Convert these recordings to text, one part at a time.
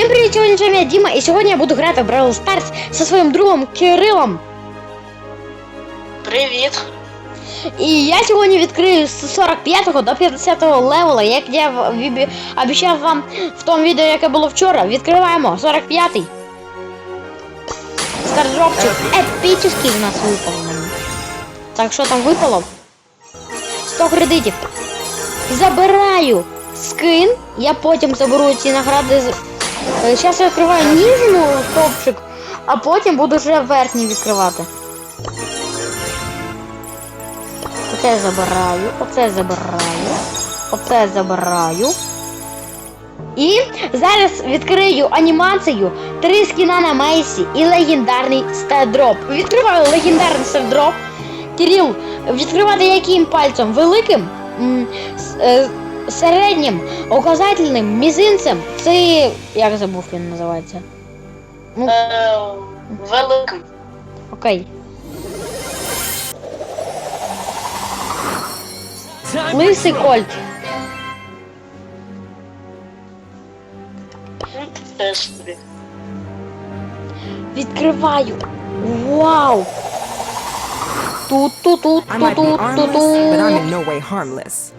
Всім привіт, сьогодні з вами я Діма, і сьогодні я буду грати в Brawl Stars зі своїм другом Кирилом. Привіт. І я сьогодні відкрию з 45 до 50 левела, як я обіцяв вам в тому відео, яке було вчора. Відкриваємо 45-й. Стардропчик епічний в нас випав. Так, що там випало? 100 кредитів. Забираю скин, я потім заберу ці награди. з- Е, Зараз я відкриваю ніжну топчик, а потім буду вже верхній відкривати. Оце забираю, оце забираю, оце забираю. І зараз відкрию анімацію три скіна на Мейсі і легендарний стардроп. Відкриваю легендарний стардроп. Кирил, відкривати яким пальцем? Великим, е, середнім, указательним, мізинцем. Це як забув він називається? Ну, Е, великим. окей. Лисий кольт. Відкриваю. Вау! Тут тут тут I might be тут armless, тут but I'm тут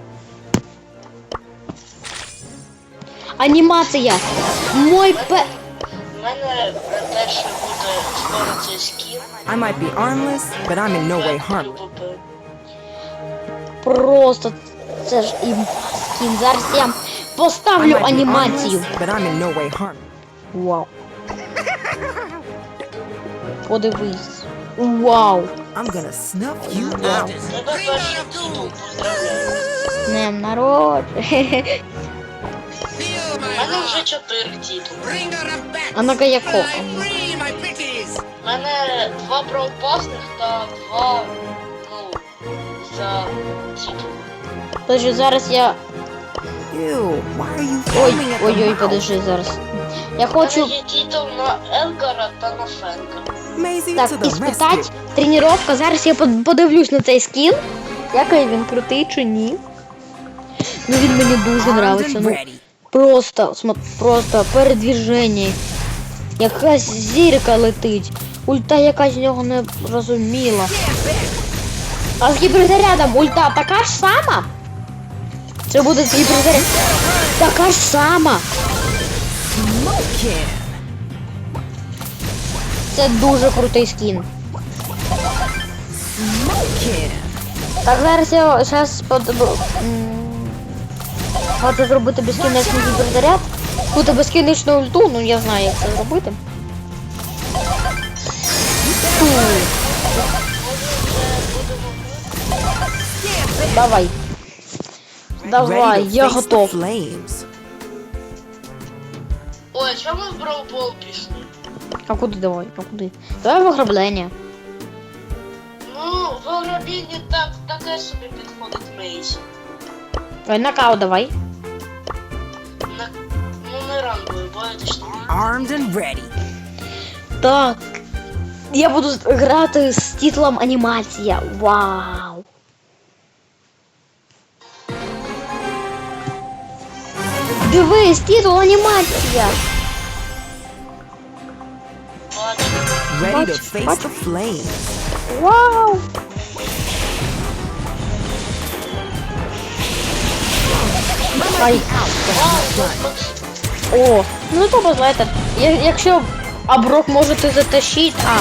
Анімація. Мой пе. У мене теж буде скоро цей. I might be armless, but I'm in no way harmless. Тобто, Просто це ж скін. Зараз я поставлю анімацію. but I'm in no way harmless. Вау. Подивись. Вау. I'm gonna snuff you out. Тебе. З днем народження. У мене вже чотири титули. А ну-ка яко? У мене два правопасних та два, ну, за титул. Подожди, зараз я. Ой, ой-ой, подожди зараз. Я У мене хочу. є титул на Елгара та на Фенка. Так, іспитать тренування. Зараз я подивлюсь на цей скін. Який він крутий чи ні. Ну він мені дуже нравиться. Ну. Просто, просто передвіження. Якась зірка летить. Ульта якась з нього не розуміла. А з гіперзарядом ульта така ж сама? Це буде з гіперзарядом. Така ж сама. Це дуже крутий скін. Так, зараз я зараз хочу зробити безкінечний гіперзаряд. Бути безкінечну ульту, ну я знаю, як це зробити. Ту. Давай. Давай, я готов. Ой, чому ми в Броубол пішли? А куди давай? А куди? Давай в ограблення. Ну, в ограбінні так, таке собі підходить Мейсі. Ой, нокаут давай. На, ну, не ранговий, бо це ж тобі. Armed and ready. Так. Я буду грати з титлом анімація. Вау. Дивись, титул анімація. Бачу. Ready to Watch, face watch. the flames. Вау. Ай. О, ну то знаєте, якщо Аброк можете затащити. А,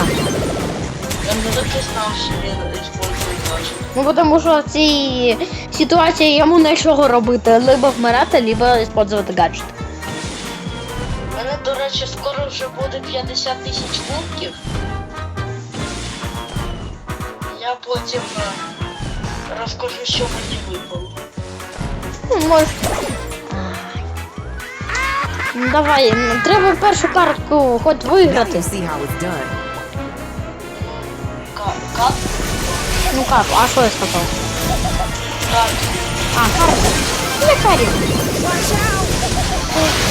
ну тому що в цій ситуації йому нічого робити. Либо вмирати, либо використовувати гаджет. У мене, до речі, скоро вже буде 50 тисяч кубків. Я потім е, розкажу, що мені випало. Ну, може. Ну, давай, треба першу картку хоч виграти. Ну как, а що я сказав? А, карту. Яка різниця?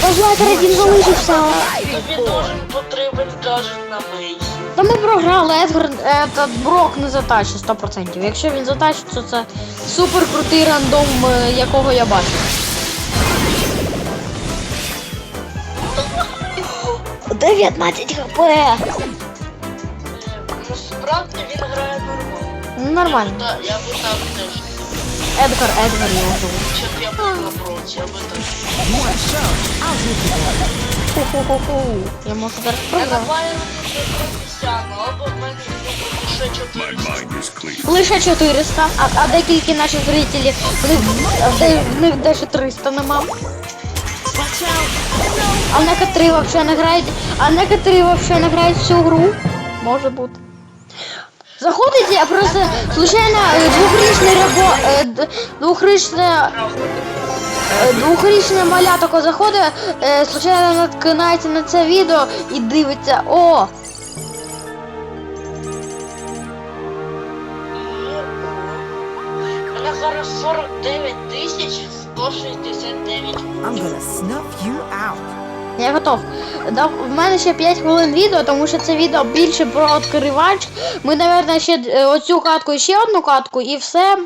Бажайте один залишився. Тобі дуже потрібен гаджет на Мейсі. Та ми програли, Едгар, этот Брок не затащить 100%. Якщо він затащить, то це супер крутий рандом, е, якого я бачив. 19 хп. Е, Насправді він грає нормально. Ну, Нормально. Та, я би так теж. Едгар, Едгар зовут. Щоб я був напроти, я би так. Ху-ху-ху-ху. Я можу зараз Я програти. Байроні вже професіонал, або в мене є лише 400. А, а декілька наші зрителі, в них, даже 300 нема. А некоторі вообще не грають, а некоторі вообще не грають всю гру. Може бути. Заходите, а просто случайно е, двохрічний рабо, е, е, маля тако заходить, е, случайно наткинається на це відео і дивиться, о, У мене зараз 49 тисяч 169. I'm gonna snuff you out. Я готов. Да, в мене ще 5 хвилин відео, тому що це відео більше про відкривач. Ми, мабуть, ще е, оцю катку і ще одну катку і все.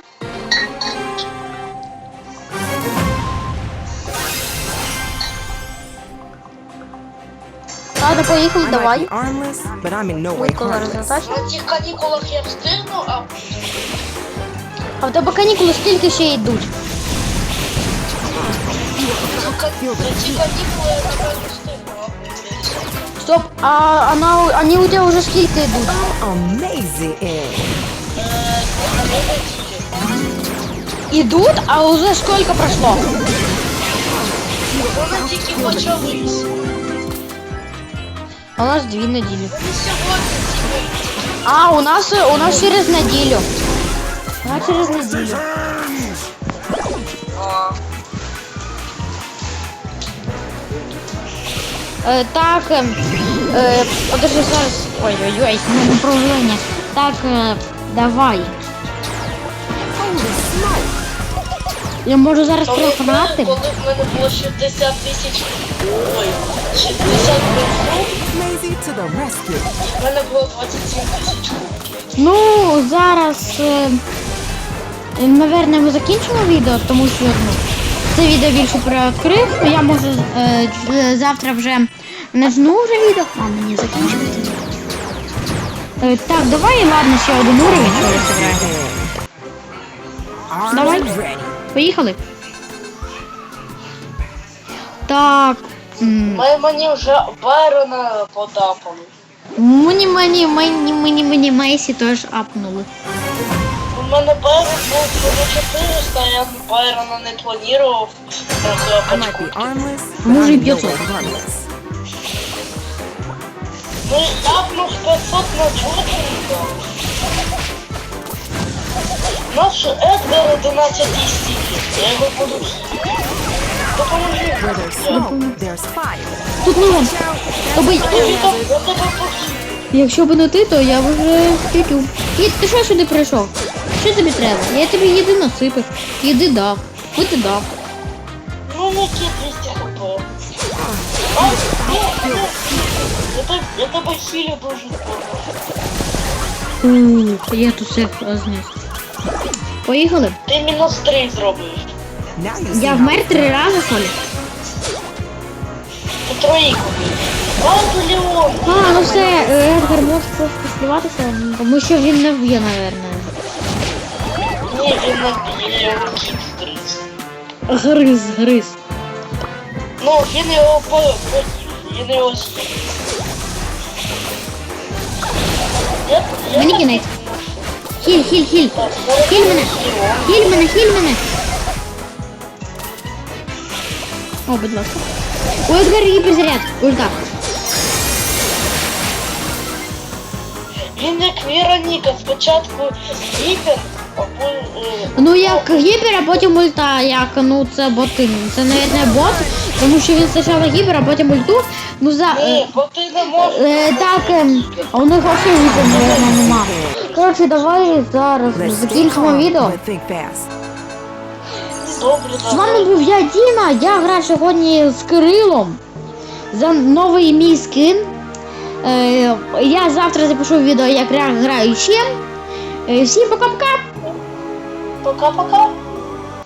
Швидко зараз harmless. затачимо. На цих канікулах я встигну, а А в тебе канікули скільки ще йдуть? на ці канікули я напевно встигну. Стоп, а, а на, вони у тебе вже скільки йдуть? Ідуть, а вже скільки пройшло? Вони тільки почались. А у нас дві неділі. Вони сьогодні тільки. А, у нас, у нас через неділю. У нас через неділю. А, Е, так, е, е, подожди зараз. Ой-ой-ой, не управління. Так, е, давай. Holy smoke. Я можу зараз Коли, в мене- програти. коли в мене було 60 тисяч, ой, 60 тисяч, Maisie to the rescue. в мене було 27 тисяч. Ну, зараз, е, е, наверное, ми закінчимо відео, тому що ну, це відео більше про. Я можу е, з- завтра вже нажну вже відео. А, мені закінчувати. Е, так, давай, ладно, ще один уровень, що я зіграю. Armed Давай. ready. Поїхали. Так. Ми мені вже Байрона подапали. Мені, мені, мені, мені, мені Мейсі теж апнули. У мене Байрон був всього 400, я Байрона не планував Може, і 500. way harmless. Ну і апнув 500 на чорненько. Наш Едгар 11 стільки. Я його буду. Where there's smoke, there's fire. Тут тебе похід. якщо б не ти, то я б вже втекю. Кіт, ти що сюди прийшов? Що тобі треба? Я тобі їди насипив. Їди дав. Пити дав. Ну не ті 200 хп. А, ні, ні. Я тебе, я дуже скоро. Ух, я тут все зніс. Поїхали. Ти мінус 3 зробиш. Я вмер три рази. Ладно, Леон. А, ну все, е, Едгар може просто співатися, тому що він не вб'є, наверное. Ні, він не б'є, його кіт стрис. Гриз, гриз. Ну, він його по... Він його з'їв. Мені кінець. Хіль, хіль, хіль. Хіль мене. Хіль мене, хіль мене. О, будь ласка. У Едгара гіперзаряд. Ульта. Він як Вероніка, спочатку гіпер, а потім... Ну як гіпер, а потім ульта. Як, ну це боти. Це, навіть бот, тому що він спочатку гіпер, а потім ульту. Ну за... Ні, Е, бо ти не можеш... е, так, ем, а у них вообще гіпер, наверное, нема. Коротше, давай зараз закінчимо відео. Добре, З вами був я, Діма. Я граю сьогодні з Кирилом за новий мій скин. Е, я завтра запишу відео, як я граю ще. Е, всім пока-пока! Пока-пока.